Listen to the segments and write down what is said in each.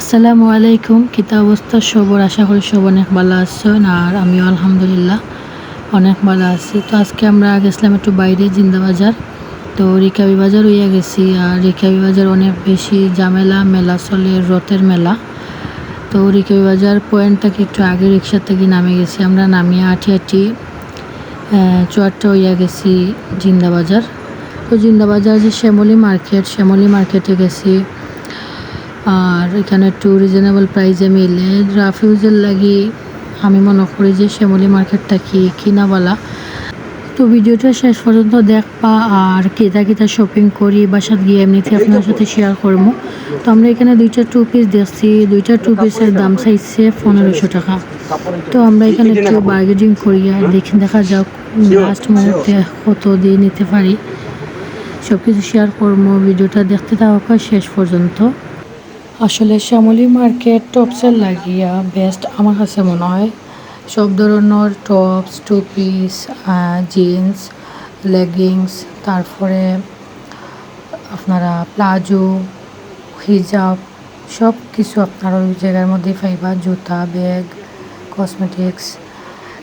আসসালামু আলাইকুম কিতা অবস্থা সবর, আশা করি সব অনেক ভালো আছেন। আর আমিও আলহামদুলিল্লাহ অনেক ভালো আছি। তো আজকে আমরা গেছিলাম একটু বাইরে, জিন্দাবাজার। তো রিকাবি বাজার হইয়া গেছি। আর রিকাবি বাজার অনেক বেশি জামেলা মেলা চলে, রথের মেলা। তো রিকাবি বাজার পয়েন্ট থেকে একটু আগে রিক্সা থেকে নামে গেছি। আমরা নামিয়ে আটি আটি চুয়ারটা হইয়া গেছি জিন্দাবাজার। তো জিন্দাবাজার যে শ্যামলি মার্কেট, শ্যামলি মার্কেটে গেছি। আর এখানে একটু রিজনেবল প্রাইসে মিলে। রাফিউজের লাগি আমি মনে করি যে শ্যামলি মার্কেটটা কি কিনা কিনাবালা। তো ভিডিওটা শেষ পর্যন্ত দেখবা আর কেতা কেতা শপিং করি বাসাত গিয়ে এমনিতে আপনার সাথে শেয়ার করব তো আমরা এখানে দুইটা টু পিস দেখছি। দুইটা টু পিসের দাম চাইছে পনেরোশো টাকা। তো আমরা এখানে একটু বার্গেনিং করি আর দেখে দেখা যাক লাস্ট মুহূর্তে কত দিয়ে নিতে পারি। সব কিছু শেয়ার করব ভিডিওটা দেখতে থাকা শেষ পর্যন্ত। আসলে শ্যামলি মার্কেট টপসের লাগিয়া বেস্ট আমার কাছে মনে হয়। সব ধরনের tops two piece jeans leggings তারপরে আপনারা প্লাজো হিজাব সব কিছু আপনারা ওই জায়গার মধ্যে পাইবা। জুতা ব্যাগ কসমেটিক্স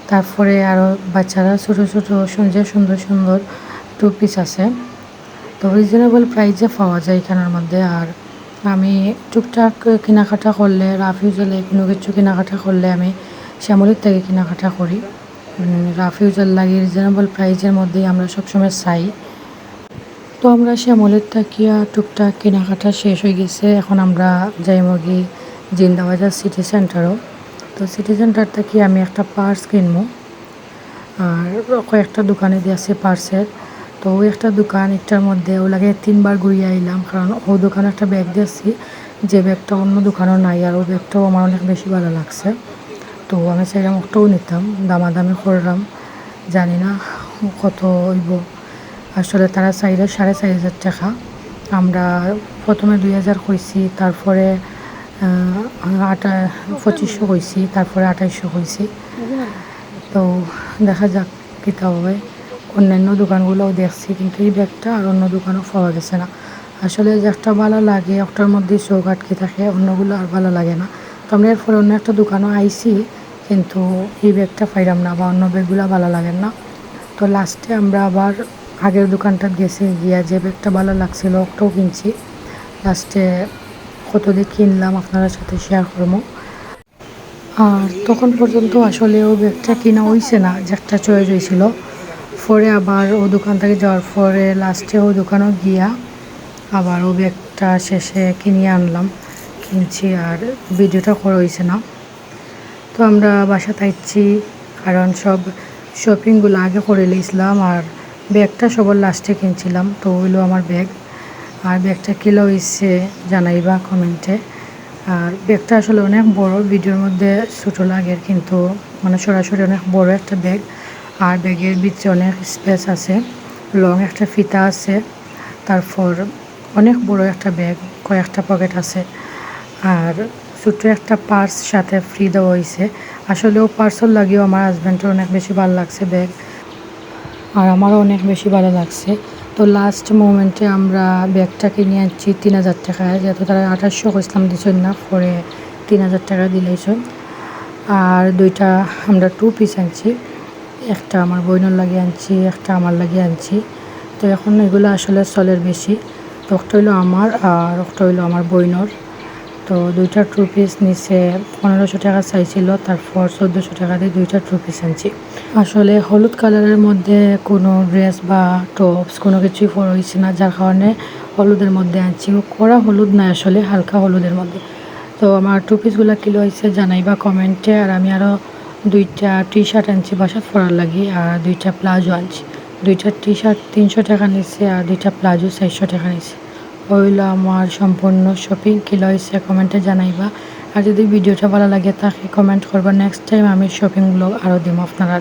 তারপরে আরও বাচ্চারা ছোটো ছোটো সুন্দর সুন্দর সুন্দর টু পিস আছে। তো রিজনেবল প্রাইসে পাওয়া যায় এখানের মধ্যে। আর আমি টুকটাক কেনাকাটা করলে, রাফিউজেলে কোনো কিছু কেনাকাটা করলে আমি শ্যামলির থেকে কেনাকাটা করি। রাফিউজেল লাগে রিজনেবল প্রাইসের মধ্যেই আমরা সবসময় চাই। তো আমরা শ্যামলের তাকিয়া টুকটাক কেনাকাটা শেষ হয়ে গেছে। এখন আমরা যাইমগি জিন্দাবাজার সিটি সেন্টারও তো সিটি সেন্টার থেকে আমি একটা পার্স কিনবো। আর কয়েকটা দোকানে দিয়ে আছে পার্সের তো ওই একটা দোকান, একটার মধ্যে ও লাগে তিনবার ঘুরিয়ে আইলাম। কারণ ও দোকানে একটা ব্যাগ দিয়েছি যে ব্যাগটা অন্য দোকানও নাই আর ওই ব্যাগটাও আমার অনেক বেশি ভালো লাগছে। তো আমি চাইলাম ওটাও নিতাম, দামাদামি করলাম, জানি না কত হইব। আসলে তারা চাইলে সাড়ে চার হাজার টাকা। আমরা প্রথমে দুই হাজার কইছি, তারপরে আটা, পঁচিশশো কইছি, তারপরে আঠাইশশো কইছি। তো দেখা যাক কীটা হবে। অন্যান্য দোকানগুলোও দেখছি, কিন্তু এই ব্যাগটা আর অন্য দোকানও পাওয়া গেছে না। আসলে যে একটা ভালো লাগে, একটার মধ্যে চোখ আটকে থাকে, অন্যগুলো আর ভালো লাগে না। তো আমরা এরপরে অন্য একটা দোকানও আইছি, কিন্তু এই ব্যাগটা পাইলাম না বা অন্য ব্যাগগুলো ভালো লাগে না। তো লাস্টে আমরা আবার আগের দোকানটা গেছি, গিয়া যে ব্যাগটা ভালো লাগছিল ওটাও কিনছি। লাস্টে কত দিয়ে কিনলাম আপনাদের সাথে শেয়ার করব। আর তখন পর্যন্ত আসলে ও ব্যাগটা কিনা হইছে না, যে একটা চয়েস হয়েছিল পরে আবার ও দোকান থেকে যাওয়ার পরে লাস্টে ও দোকানও গিয়া আবার ও ব্যাগটা শেষে কিনিয়ে আনলাম। কিনছি আর ভিডিওটা করা হয়েছে না। তো আমরা বাসা থাকছি, কারণ সব শপিংগুলো আগে করে নিয়েছিলাম আর ব্যাগটা সবার লাস্টে কিনছিলাম। তো হইল আমার ব্যাগ। আর ব্যাগটা কিলো হয়েছে জানাইবা কমেন্টে আর ব্যাগটা আসলে অনেক বড়, ভিডিওর মধ্যে ছোটো লাগে কিন্তু মানে সরাসরি অনেক বড় একটা ব্যাগ। আর ব্যাগের ভিতরে অনেক স্পেস আছে, লং একটা ফিতা আছে, তারপর অনেক বড় একটা ব্যাগ, কয়েকটা পকেট আছে, আর ছোট্ট একটা পার্স সাথে ফ্রি দেওয়া হয়েছে আসলেও পার্সল লাগিয়েও আমার হাজব্যান্ডের অনেক বেশি ভালো লাগছে ব্যাগ, আর আমারও অনেক বেশি ভালো লাগছে। তো লাস্ট মোমেন্টে আমরা ব্যাগটা কিনে আনছি তিন হাজার টাকায় যেহেতু তারা আঠাশশো কইসলাম দিছেন না, পরে তিন হাজার টাকা দিলেছেন আর দুইটা আমরা টু পিস আনছি। একটা আমার বইনের লাগিয়ে আনছি, একটা আমার লাগিয়ে আনছি। তো এখন এগুলো আসলে চলের বেশি। তো হইল আমার আর একটা হইল আমার বইনর। তো দুইটা টু পিস নিচে পনেরোশো টাকা চাইছিল, তারপর চোদ্দোশো টাকা দিয়ে দুইটা টু পিস আনছি। আসলে হলুদ কালারের মধ্যে কোনো ড্রেস বা টপস কোনো কিছুই হয়েছে না, যার কারণে হলুদের মধ্যে আনছি। কড়া হলুদ না আসলে, হালকা হলুদের মধ্যে। তো আমার টু পিসগুলো কিলো হয়েছে জানাইবা কমেন্টে আর আমি আরও দুইটা টি শার্ট আনছি বাসা ফরার লাগে, আর দুইটা প্লাজো আনছি। দুইটা টি শার্ট তিনশো টাকা নিচ্ছে আর দুইটা প্লাজো চারশো টাকা নিচ্ছে হইল আমার সম্পূর্ণ শপিং কি লইছে কমেন্টে জানাইবা। আর যদি ভিডিওটা ভালো লাগে তাকে কমেন্ট করবা। নেক্সট টাইম আমি শপিং ব্লগ আরও দিম আপনারা